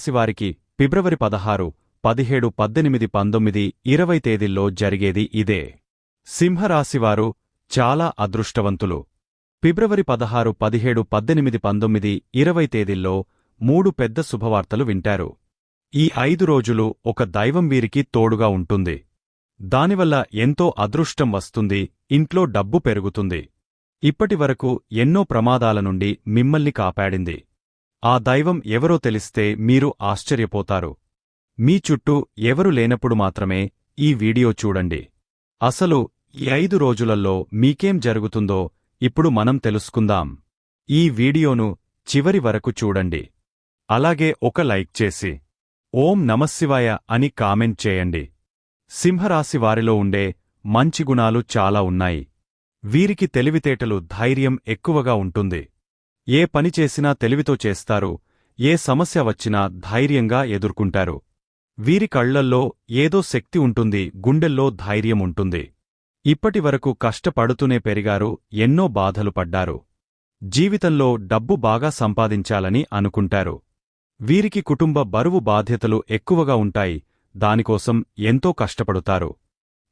రాశివారికి ఫిబ్రవరి పదహారు పదిహేడు పద్దెనిమిది పంతొమ్మిది ఇరవై తేదీల్లో జరిగేది ఇదే. సింహరాశివారు చాలా అదృష్టవంతులు. ఫిబ్రవరి పదహారు పదిహేడు పద్దెనిమిది పంతొమ్మిది ఇరవై తేదీల్లో మూడు పెద్ద శుభవార్తలు వింటారు. ఈ ఐదు రోజులు ఒక దైవం వీరికి తోడుగా ఉంటుంది. దానివల్ల ఎంతో అదృష్టం వస్తుంది ఇంట్లో డబ్బు పెరుగుతుంది. ఇప్పటివరకు ఎన్నో ప్రమాదాల నుండి మిమ్మల్ని కాపాడింది. ఆ దైవం ఎవరో తెలిస్తే మీరు ఆశ్చర్యపోతారు. మీ చుట్టూ ఎవరు లేనప్పుడు మాత్రమే ఈ వీడియో చూడండి. అసలు ఈ ఐదు రోజులలో మీకేం జరుగుతుందో ఇప్పుడు మనం తెలుసుకుందాం. ఈ వీడియోను చివరి వరకు చూడండి. అలాగే ఒక లైక్ చేసి ఓం నమశివాయ అని కామెంట్ చేయండి. సింహరాశి వారిలో ఉండే మంచి గుణాలు చాలా ఉన్నాయి. వీరికి తెలివితేటలు ధైర్యం ఎక్కువగా ఉంటుంది. ఏ పని చేసినా తెలివితో చేస్తారు ఏ సమస్య వచ్చినా ధైర్యంగా ఎదుర్కొంటారు. వీరి కళ్ళల్లో ఏదో శక్తి ఉంటుంది గుండెల్లో ధైర్యం ఉంటుంది. ఇప్పటివరకు కష్టపడుతూనే పెరిగారు ఎన్నో బాధలు పడ్డారు. జీవితంలో డబ్బు బాగా సంపాదించాలని అనుకుంటారు. వీరికి కుటుంబ బరువు బాధ్యతలు ఎక్కువగా ఉంటాయి దానికోసం ఎంతో కష్టపడుతారు.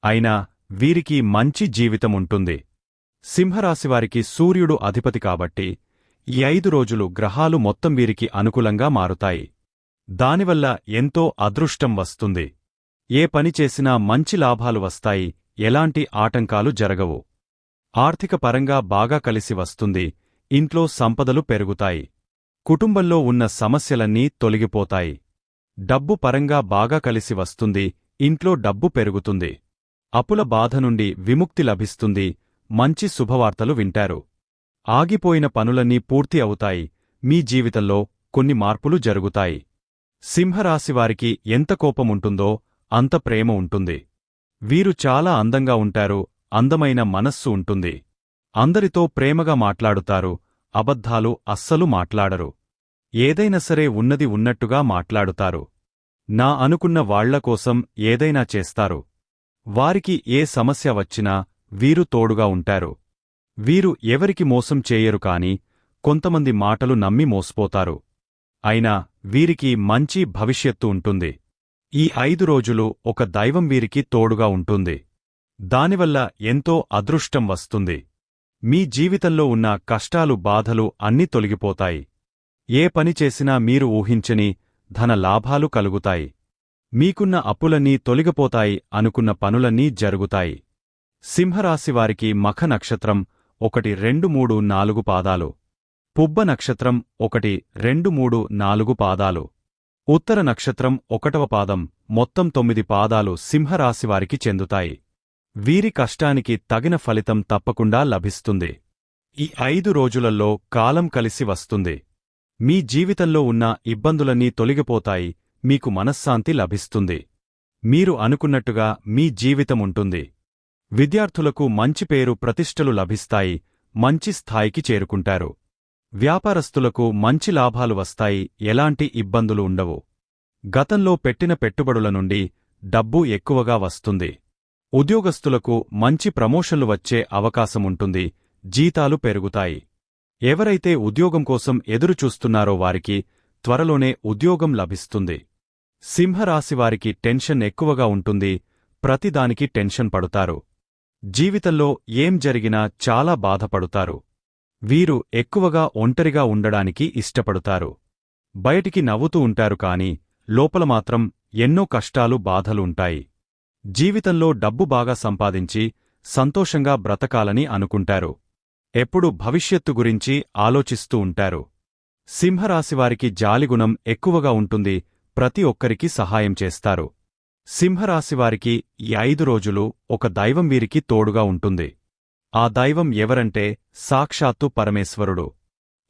అయినా వీరికి మంచి జీవితం ఉంటుంది. సింహరాశివారికి సూర్యుడు అధిపతి కాబట్టి ఈ ఐదు రోజులు గ్రహాలు మొత్తం వీరికి అనుకూలంగా మారుతాయి. దానివల్ల ఎంతో అదృష్టం వస్తుంది. ఏ పని చేసినా మంచి లాభాలు వస్తాయి ఎలాంటి ఆటంకాలు జరగవు. ఆర్థికపరంగా బాగా కలిసి వస్తుంది ఇంట్లో సంపదలు పెరుగుతాయి. కుటుంబంలో ఉన్న సమస్యలన్నీ తొలగిపోతాయి. డబ్బు పరంగా బాగా కలిసి వస్తుంది ఇంట్లో డబ్బు పెరుగుతుంది. అపుల బాధ నుండి విముక్తి లభిస్తుంది మంచి శుభవార్తలు వింటారు. ఆగిపోయిన పనులన్నీ పూర్తి అవుతాయి. మీ జీవితంలో కొన్ని మార్పులు జరుగుతాయి. సింహరాశివారికి ఎంత కోపముంటుందో అంత ప్రేమ ఉంటుంది. వీరు చాలా అందంగా ఉంటారు అందమైన మనస్సు ఉంటుంది. అందరితో ప్రేమగా మాట్లాడుతారు అబద్ధాలు అస్సలు మాట్లాడరు. ఏదైనా సరే ఉన్నది ఉన్నట్టుగా మాట్లాడుతారు. నా అనుకున్న వాళ్ళకోసం ఏదైనా చేస్తారు. వారికి ఏ సమస్య వచ్చినా వీరు తోడుగా ఉంటారు. వీరు ఎవరికి మోసం చేయరు కాని కొంతమంది మాటలు నమ్మి మోసపోతారు. అయినా వీరికి మంచి భవిష్యత్తు ఉంటుంది. ఈ ఐదు రోజులు ఒక దైవం వీరికి తోడుగా ఉంటుంది. దానివల్ల ఎంతో అదృష్టం వస్తుంది. మీ జీవితంలో ఉన్న కష్టాలు బాధలు అన్నీ తొలగిపోతాయి. ఏ పని చేసినా మీరు ఊహించని ధన లాభాలు కలుగుతాయి. మీకున్న అప్పులన్నీ తొలగిపోతాయి అనుకున్న పనులన్నీ జరుగుతాయి. సింహరాశివారికి మఖ నక్షత్రం ఒకటి రెండు మూడు నాలుగు పాదాలు. పుబ్బ నక్షత్రం ఒకటి రెండు మూడు నాలుగు పాదాలు. ఉత్తర నక్షత్రం ఒకటవ పాదం మొత్తం తొమ్మిది పాదాలు సింహరాశివారికి చెందుతాయి. వీరి కష్టానికి తగిన ఫలితం తప్పకుండా లభిస్తుంది. ఈ ఐదు రోజులలో కాలం కలిసి వస్తుంది. మీ జీవితంలో ఉన్న ఇబ్బందులన్నీ తొలగిపోతాయి మీకు మనశ్శాంతి లభిస్తుంది. మీరు అనుకున్నట్టుగా మీ జీవితముంటుంది. విద్యార్థులకు మంచి పేరు ప్రతిష్టలు లభిస్తాయి మంచి స్థాయికి చేరుకుంటారు. వ్యాపారస్తులకు మంచి లాభాలు వస్తాయి ఎలాంటి ఇబ్బందులు ఉండవు. గతంలో పెట్టిన పెట్టుబడుల నుండి డబ్బు ఎక్కువగా వస్తుంది. ఉద్యోగస్తులకు మంచి ప్రమోషన్లు వచ్చే అవకాశముంటుంది జీతాలు పెరుగుతాయి. ఎవరైతే ఉద్యోగం కోసం ఎదురుచూస్తున్నారో వారికి త్వరలోనే ఉద్యోగం లభిస్తుంది. సింహరాశివారికి టెన్షన్ ఎక్కువగా ఉంటుంది ప్రతిదానికి టెన్షన్ పడుతారు. జీవితంలో ఏం జరిగినా చాలా బాధపడుతారు. వీరు ఎక్కువగా ఒంటరిగా ఉండడానికి ఇష్టపడుతారు. బయటికి నవ్వుతూ ఉంటారు కాని లోపల మాత్రం ఎన్నో కష్టాలు బాధలు ఉంటాయి. జీవితంలో డబ్బు బాగా సంపాదించి సంతోషంగా బ్రతకాలని అనుకుంటారు. ఎప్పుడు భవిష్యత్తు గురించి ఆలోచిస్తూ ఉంటారు. సింహరాశివారికి జాలిగుణం ఎక్కువగా ఉంటుంది. ప్రతి ఒక్కరికి సహాయం చేస్తారు. సింహరాశివారికి ఈ ఐదు రోజులు ఒక దైవం వీరికి తోడుగా ఉంటుంది. ఆ దైవం ఎవరంటే సాక్షాత్తు పరమేశ్వరుడు.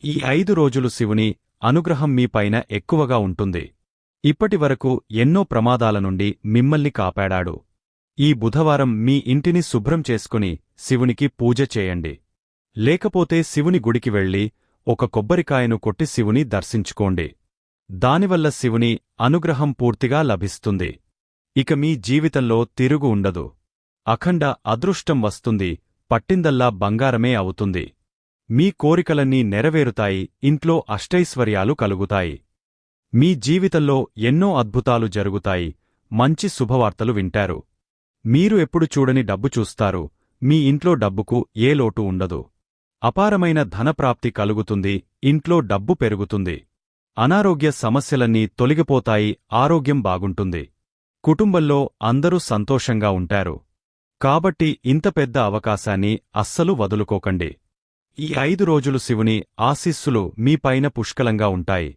ఈ ఐదు రోజులు శివుని అనుగ్రహం మీపైన ఎక్కువగా ఉంటుంది. ఇప్పటివరకు ఎన్నో ప్రమాదాల నుండి మిమ్మల్ని కాపాడాడు. ఈ బుధవారం మీ ఇంటిని శుభ్రం చేసుకుని శివునికి పూజ చేయండి. లేకపోతే శివుని గుడికి వెళ్ళి ఒక కొబ్బరికాయను కొట్టి శివుని దర్శించుకోండి. దానివల్ల శివుని అనుగ్రహం పూర్తిగా లభిస్తుంది. ఇక మీ జీవితంలో తిరుగు ఉండదు. అఖండ అదృష్టం వస్తుంది పట్టిందల్లా బంగారమే అవుతుంది. మీ కోరికలన్నీ నెరవేరుతాయి ఇంట్లో అష్టైశ్వర్యాలు కలుగుతాయి. మీ జీవితంలో ఎన్నో అద్భుతాలు జరుగుతాయి మంచి శుభవార్తలు వింటారు. మీరు ఎప్పుడు చూడని డబ్బు చూస్తారు మీ ఇంట్లో డబ్బుకు ఏ లోటు ఉండదు. అపారమైన ధనప్రాప్తి కలుగుతుంది ఇంట్లో డబ్బు పెరుగుతుంది. అనారోగ్య సమస్యలన్నీ తొలగిపోతాయి ఆరోగ్యం బాగుంటుంది. కుటుంబంలో అందరూ సంతోషంగా ఉంటారు. కాబట్టి ఇంత పెద్ద అవకాశాన్ని అస్సలు వదులుకోకండి. ఈ ఐదు రోజులు శివుని ఆశీస్సులు మీపైన పుష్కలంగా ఉంటాయి.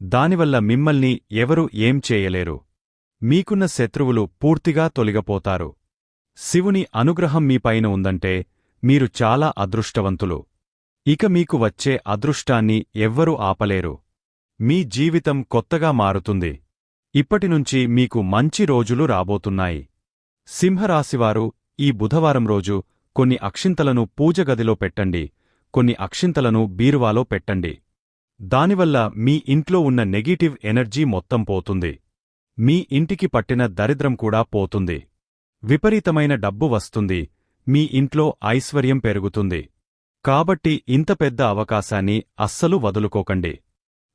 దానివల్ల మిమ్మల్ని ఎవరు ఏం చేయలేరు. మీకున్న శత్రువులు పూర్తిగా తొలగిపోతారు. శివుని అనుగ్రహం మీపైన ఉందంటే మీరు చాలా అదృష్టవంతులు. ఇక మీకు వచ్చే అదృష్టాన్ని ఎవ్వరూ ఆపలేరు. మీ జీవితం కొత్తగా మారుతుంది. ఇప్పటినుంచి మీకు మంచి రోజులు రాబోతున్నాయి. సింహరాశివారు ఈ బుధవారం రోజు కొన్ని అక్షింతలను పూజగదిలో పెట్టండి. కొన్ని అక్షింతలను బీరువాలో పెట్టండి. దానివల్ల మీ ఇంట్లో ఉన్న నెగిటివ్ ఎనర్జీ మొత్తం పోతుంది. మీ ఇంటికి పట్టిన దరిద్రం కూడా పోతుంది. విపరీతమైన డబ్బు వస్తుంది. మీ ఇంట్లో ఐశ్వర్యం పెరుగుతుంది. కాబట్టి ఇంత పెద్ద అవకాశాన్ని అస్సలు వదులుకోకండి.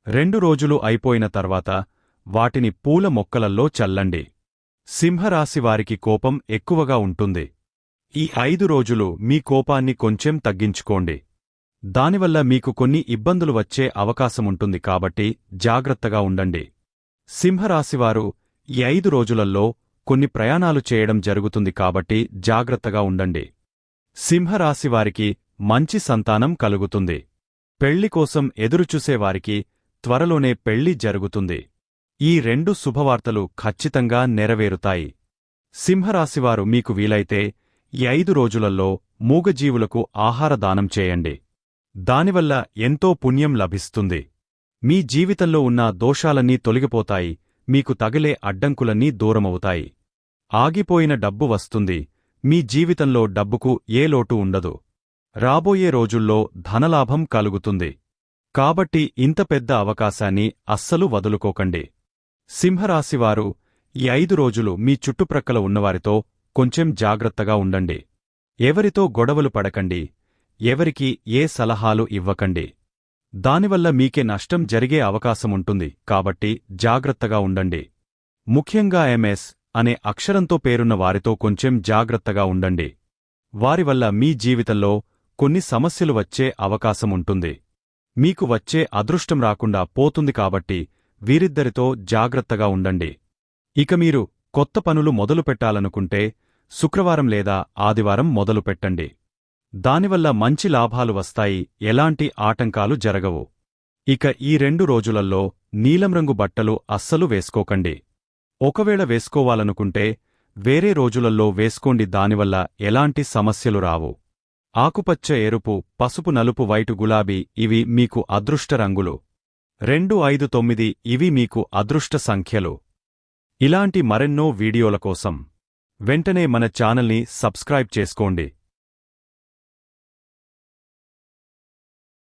రెండు రోజులు అయిపోయిన తర్వాత వాటిని పూల మొక్కలల్లో చల్లండి. సింహరాశివారికి కోపం ఎక్కువగా ఉంటుంది. ఈ ఐదు రోజులు మీ కోపాన్ని కొంచెం తగ్గించుకోండి. దానివల్ల మీకు కొన్ని ఇబ్బందులు వచ్చే అవకాశముంటుంది కాబట్టి జాగ్రత్తగా ఉండండి. సింహరాశివారు ఈ ఐదు రోజులల్లో కొన్ని ప్రయాణాలు చేయడం జరుగుతుంది కాబట్టి జాగ్రత్తగా ఉండండి. సింహరాశివారికి మంచి సంతానం కలుగుతుంది. పెళ్ళి కోసం ఎదురుచూసేవారికి త్వరలోనే పెళ్ళి జరుగుతుంది. ఈ రెండు శుభవార్తలు ఖచ్చితంగా నెరవేరుతాయి. సింహరాశివారు మీకు వీలైతే ఈ ఐదు రోజులలో మూగజీవులకు ఆహార దానం చేయండి. దానివల్ల ఎంతో పుణ్యం లభిస్తుంది. మీ జీవితంలో ఉన్న దోషాలన్నీ తొలగిపోతాయి మీకు తగిలే అడ్డంకులన్నీ దూరమవుతాయి. ఆగిపోయిన డబ్బు వస్తుంది మీ జీవితంలో డబ్బుకు ఏ లోటు ఉండదు. రాబోయే రోజుల్లో ధనలాభం కలుగుతుంది. కాబట్టి ఇంత పెద్ద అవకాశాన్ని అస్సలు వదులుకోకండి. సింహరాశివారు ఈ ఐదు రోజులు మీ చుట్టుప్రక్కల ఉన్నవారితో కొంచెం జాగ్రత్తగా ఉండండి. ఎవరితో గొడవలు పడకండి. ఎవరికి ఏ సలహాలు ఇవ్వకండి. దానివల్ల మీకే నష్టం జరిగే అవకాశముంటుంది కాబట్టి జాగ్రత్తగా ఉండండి. ముఖ్యంగా ఎంఎస్ అనే అక్షరంతో పేరున్న వారితో కొంచెం జాగ్రత్తగా ఉండండి. వారివల్ల మీ జీవితంలో కొన్ని సమస్యలు వచ్చే అవకాశముంటుంది మీకు వచ్చే అదృష్టం రాకుండా పోతుంది కాబట్టి వీరిద్దరితో జాగ్రత్తగా ఉండండి. ఇక మీరు కొత్త పనులు మొదలుపెట్టాలనుకుంటే శుక్రవారం లేదా ఆదివారం మొదలుపెట్టండి దానివల్ల మంచి లాభాలు వస్తాయి ఎలాంటి ఆటంకాలు జరగవు. ఇక ఈ రెండు రోజులల్లో నీలంరంగు బట్టలు అస్సలు వేసుకోకండి. ఒకవేళ వేసుకోవాలనుకుంటే వేరే రోజులల్లో వేసుకోండి దానివల్ల ఎలాంటి సమస్యలు రావు. ఆకుపచ్చ ఎరుపు పసుపు నలుపు వైటు గులాబీ ఇవి మీకు అదృష్ట రంగులు. రెండు ఐదు తొమ్మిది ఇవి మీకు అదృష్ట సంఖ్యలు. ఇలాంటి మరెన్నో వీడియోల కోసం వెంటనే మన ఛానల్ని సబ్స్క్రైబ్ చేసుకోండి.